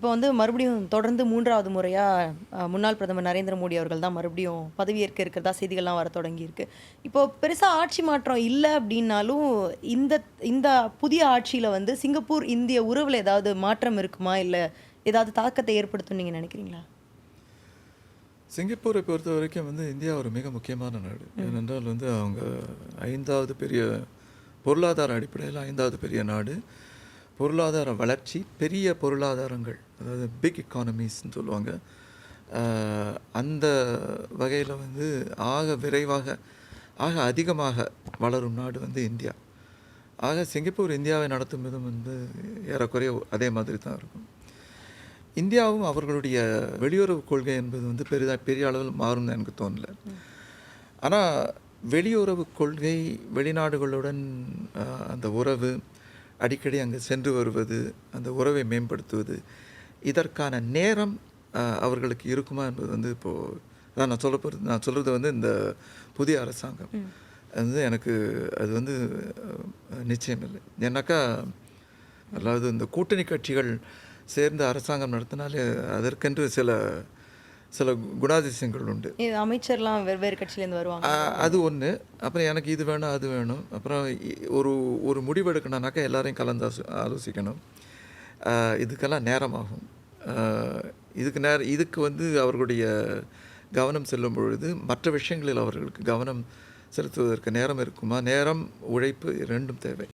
இப்போ வந்து மறுபடியும் தொடர்ந்து மூன்றாவது முறையாக முன்னாள் பிரதமர் நரேந்திர மோடி அவர்கள் தான் மறுபடியும் பதவியேற்க இருக்கிறதா செய்திகள்லாம் வர தொடங்கியிருக்கு இப்போ பெருசாக ஆட்சி மாற்றம் இல்லை அப்படின்னாலும் இந்த இந்த புதிய ஆட்சியில் வந்து சிங்கப்பூர் இந்திய உறவில் ஏதாவது மாற்றம் இருக்குமா? இல்லை ஏதாவது தாக்கத்தை ஏற்படுத்தும் நீங்கள் நினைக்கிறீங்களா? சிங்கப்பூரை பொறுத்த வரைக்கும் வந்து இந்தியா ஒரு மிக முக்கியமான நாடு. ஏனென்றால் வந்து அவங்க ஐந்தாவது பெரிய பொருளாதார அடிப்படையில் ஐந்தாவது பெரிய நாடு. பொருளாதார வளர்ச்சி பெரிய பொருளாதாரங்கள் அதாவது பிக் எக்கானமிஸ்ன்னு சொல்லுவாங்க. அந்த வகையில் வந்து ஆக விரைவாக ஆக அதிகமாக வளரும் நாடு வந்து இந்தியா. ஆக சிங்கப்பூர் இந்தியாவை நடத்தும் விதம் வந்து ஏறக்குறைய அதே மாதிரி தான் இருக்கும். இந்தியாவும் அவர்களுடைய வெளியுறவு கொள்கை என்பது வந்து பெரிதா பெரிய அளவில் மாறும்னு எனக்கு தோணல. ஆனால் வெளியுறவு கொள்கை வெளிநாடுகளுடன் அந்த உறவு அடிக்கடி அங்கே சென்று வருவது அந்த உறவை மேம்படுத்துவது இதற்கான நேரம் அவர்களுக்கு இருக்குமா என்பது வந்து இப்போது அதான் நான் சொல்ல போகிறது நான் சொல்கிறது வந்து இந்த புதிய அரசாங்கம். அது வந்து எனக்கு அது வந்து நிச்சயம் இல்லை. ஏன்னாக்கா அதாவது இந்த கூட்டணி கட்சிகள் சேர்ந்து அரசாங்கம் நடத்தினாலே அதற்கென்று சில சில குணாதிசயங்கள் உண்டு அமைச்சர்லாம் வெவ்வேறு கட்சியிலேருந்து வருவாங்க. அது ஒன்று அப்புறம் எனக்கு இது வேணும் அது வேணும். அப்புறம் ஒரு ஒரு முடிவெடுக்கணும்னாக்கா எல்லாரையும் கலந்து ஆலோசிக்கணும். இதுக்கெல்லாம் நேரமாகும். இதுக்கு நேர இதுக்கு வந்து அவர்களுடைய கவனம் செல்லும் பொழுது மற்ற விஷயங்களில் அவர்களுக்கு கவனம் செலுத்துவதற்கு நேரம் இருக்குமா? நேரம் உழைப்பு ரெண்டும் தேவை.